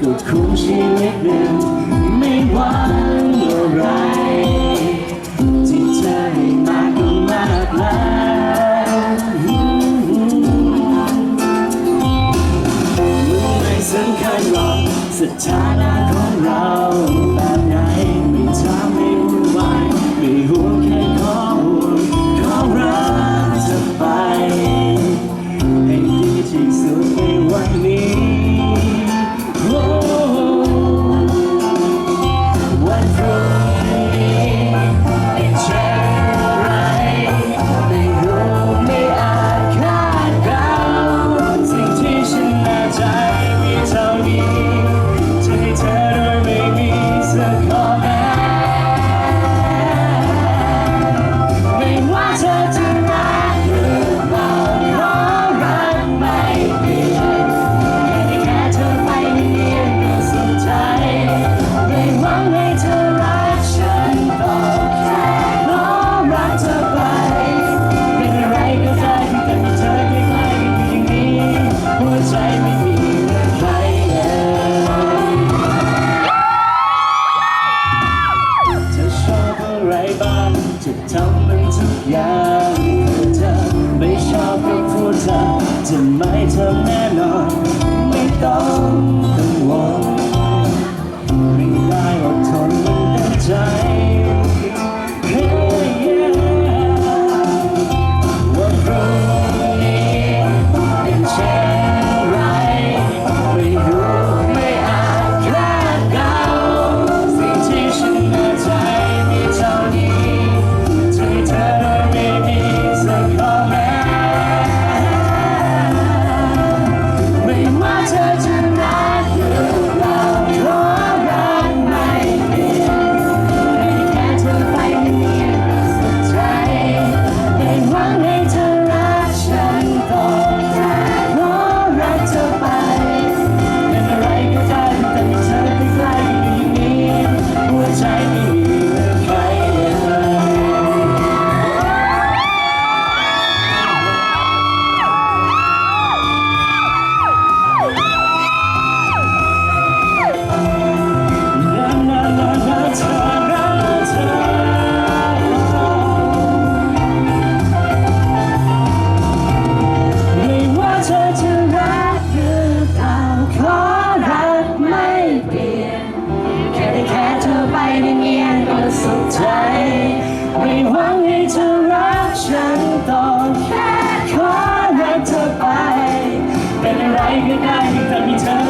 ก็คู่ชีวิตหนึ่งไม่หวังอะไร ที่เธอให้มากก็มากแล้วมึงไม่สำคัญหรอกสถานะของเราำมันทุกอย่างเธอไม่ชอบก็พูดเธอจะไม่ทำ หวังให้เธอรักฉันต่อแค่ขอรักเธอไป เป็นอะไรก็ได้ที่เธอมีเธอ